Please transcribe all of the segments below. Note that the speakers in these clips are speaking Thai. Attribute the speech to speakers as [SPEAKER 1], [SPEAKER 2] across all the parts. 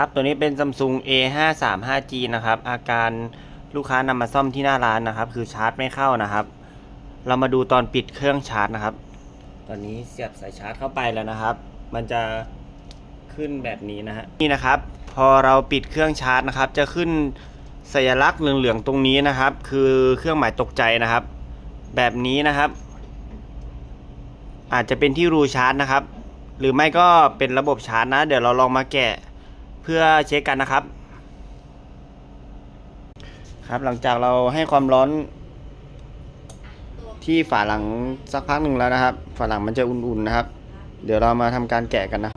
[SPEAKER 1] ครับตัวนี้เป็น Samsung A535G นะครับ อาการลูกค้านำมาซ่อมที่หน้าร้านนะครับ คือชาร์จไม่เข้านะครับ เรามาดูตอนปิดเครื่องชาร์จนะครับ ตอนนี้เสียบสายชาร์จเข้าไปแล้วนะครับ มันจะขึ้นแบบนี้นะฮะนี่นะครับ พอเราปิดเครื่องชาร์จนะครับ จะขึ้นสัญลักษณ์เหลืองๆตรงนี้นะครับ คือเครื่องหมายตกใจนะครับ แบบนี้นะครับ อาจจะเป็นที่รูชาร์จนะครับ หรือไม่ก็เป็นระบบชาร์จนะ เดี๋ยวเราลองมาแกะ เพื่อเช็คกันนะครับ ครับหลังจากเราให้ความร้อนที่ฝาหลังสักพักหนึ่งแล้วนะครับ ฝาหลังมันจะอุ่นๆนะครับ เดี๋ยวเรามาทำการแกะกันนะ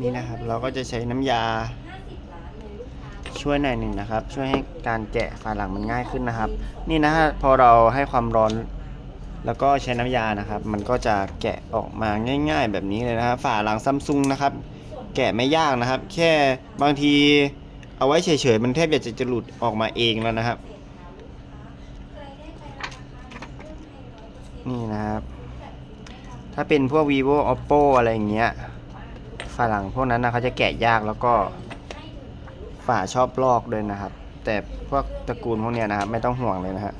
[SPEAKER 1] นี่นะครับ เราก็จะใช้น้ำยา ช่วยหน่อยหนึ่งนะครับ ช่วยให้การแกะฝาหลังมันง่ายขึ้นนะครับ นี่นะฮะพอเราให้ความร้อนแล้วก็ใช้น้ำยานะครับ มันก็จะแกะออกมาง่าย ๆ แบบนี้เลยนะครับ ฝาหลังซัมซุงนะครับ แกะไม่ยากนะครับ แค่บางทีเอาไว้เฉยๆมันแทบจะจะหลุดออกมาเองแล้วนะครับ นี่นะครับ ถ้าเป็นพวก vivo oppo อะไรอย่างเงี้ยฝาหลังพวกนั้นนะเขาจะแกะยากแล้วก็ฝาชอบลอกด้วยนะครับ แต่พวกตระกูลพวกเนี้ยนะครับ ไม่ต้องห่วงเลยนะฮะ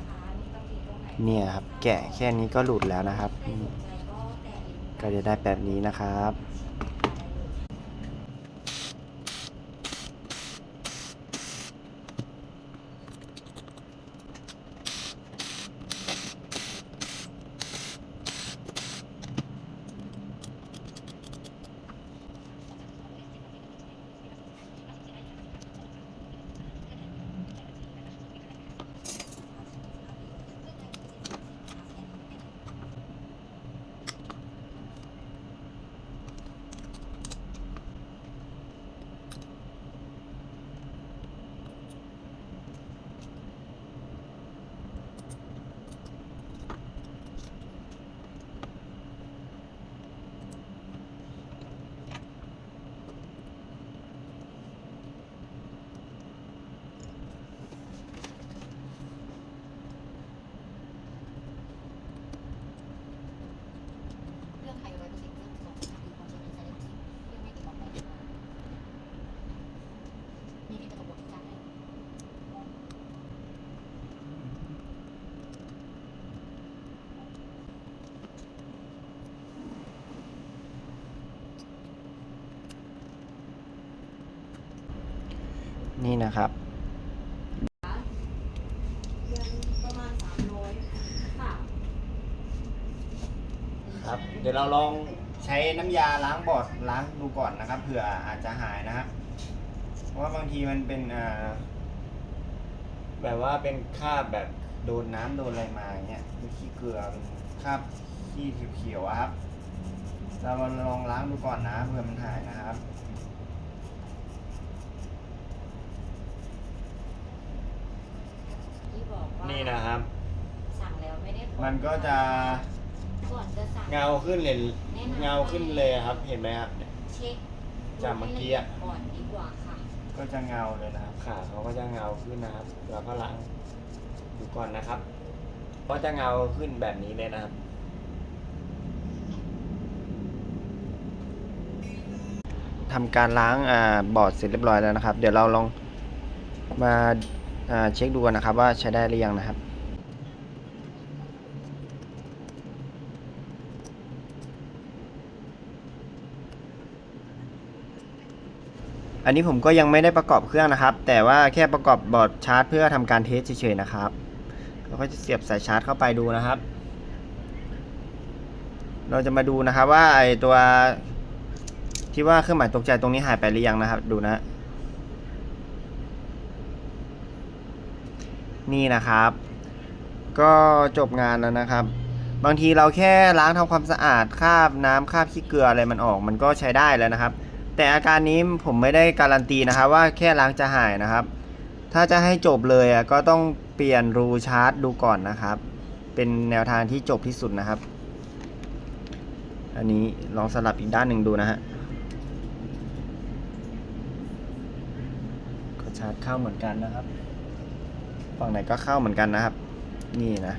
[SPEAKER 1] เนี่ยครับ แกะแค่นี้ก็หลุดแล้วนะครับ ก็จะได้แบบนี้นะครับ
[SPEAKER 2] เรื่องไทยร้อยเปอร์เซ็นต์เรื่องสองคือความเชื่อใจได้สิเรื่องไม่เกี่ยวกับมีที่จะกระบวนการได้
[SPEAKER 1] นี่นะครับ
[SPEAKER 2] ค
[SPEAKER 1] รับ เดี๋ยวเราลองใช้น้ำยาล้างบอร์ดล้างดูก่อนนะครับเผื่ออาจจะหายนะครับเพราะว่าบางทีมันเป็นอ่าแบบว่าเป็นคราบแบบโดนน้ำโดนอะไรมาอย่างเงี้ยเป็นขี้เกลือเป็นคราบขี้เขียวๆอะครับ เราลองล้างดูก่อนนะเผื่อมันหายนะครับ
[SPEAKER 2] ที่บอกว่า
[SPEAKER 1] นี่นะครับ
[SPEAKER 2] สั่งแล้วไม่ได้ผล
[SPEAKER 1] มันก็จะ
[SPEAKER 2] ก่อนจะสั่ง
[SPEAKER 1] เงาขึ้นเลยเงาขึ้นเลยครับ เห็นไหมครับ
[SPEAKER 2] เช็ค
[SPEAKER 1] จากเมื่อกี้อะ
[SPEAKER 2] ก่อนดีกว่าค่ะ
[SPEAKER 1] ก็จะเงาเลยนะครับ ขาเขาก็จะเงาขึ้นนะครับเราก็ล้างดูก่อนนะครับ ก็จะเงาขึ้นแบบนี้เลยนะครับ ทำการล้างอ่าบอร์ดเสร็จเรียบร้อยแล้วนะครับ เดี๋ยวเราลองมาอ่า เช็คดูนนะครับว่าใช้ได้หรือยังนะครับอันนี้ผมก็ยังไม่ได้ประกอบเครื่องนะครับ แต่ว่าแค่ประกอบบอร์ดชาร์จ เพื่อทำการเทสเฉยๆนะครับเราก็จะเสียบสายชาร์จเข้าไปดูนะครับ เราจะมาดูนะครับว่าไอตัวที่ว่าเครื่องหมายตกใจตรงนี้หายไปหรือยังนะครับ ดูนะ นี่นะครับ ก็จบงานแล้วนะครับ บางทีเราแค่ล้างทำความสะอาดคราบน้ำคราบขี้เกลืออะไรมันออก มันก็ใช้ได้แล้วนะครับ แต่อาการนี้ผมไม่ได้การันตีนะครับ ว่าแค่ล้างจะหายนะครับ ถ้าจะให้จบเลยอะก็ต้องเปลี่ยนรูชาร์จดูก่อนนะครับ เป็นแนวทางที่จบที่สุดนะครับ อันนี้ลองสลับอีกด้านหนึ่งดูนะฮะก็ชาร์จเข้าเหมือนกันนะครับ ฝั่งไหนก็เข้าเหมือนกันนะครับ นี่นะ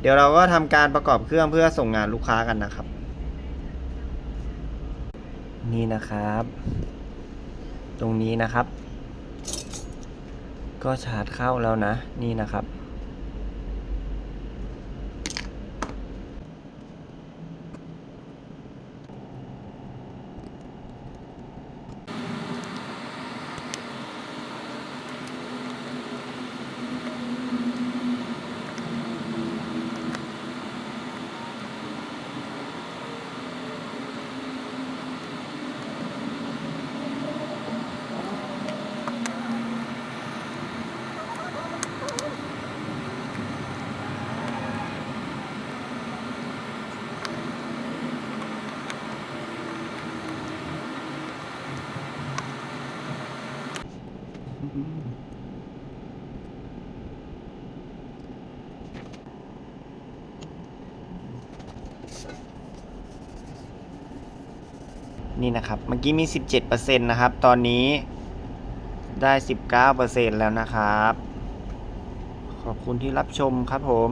[SPEAKER 1] เดี๋ยวเราก็ทำการประกอบเครื่องเพื่อส่งงานลูกค้ากันนะครับ นี่นะครับ ตรงนี้นะครับ ก็ชาร์จเข้าแล้วนะ นี่นะครับ นี่นะครับ เมื่อกี้มี 17%นะครับ ตอนนี้ได้ 19%แล้วนะครับ ขอบคุณที่รับชมครับผม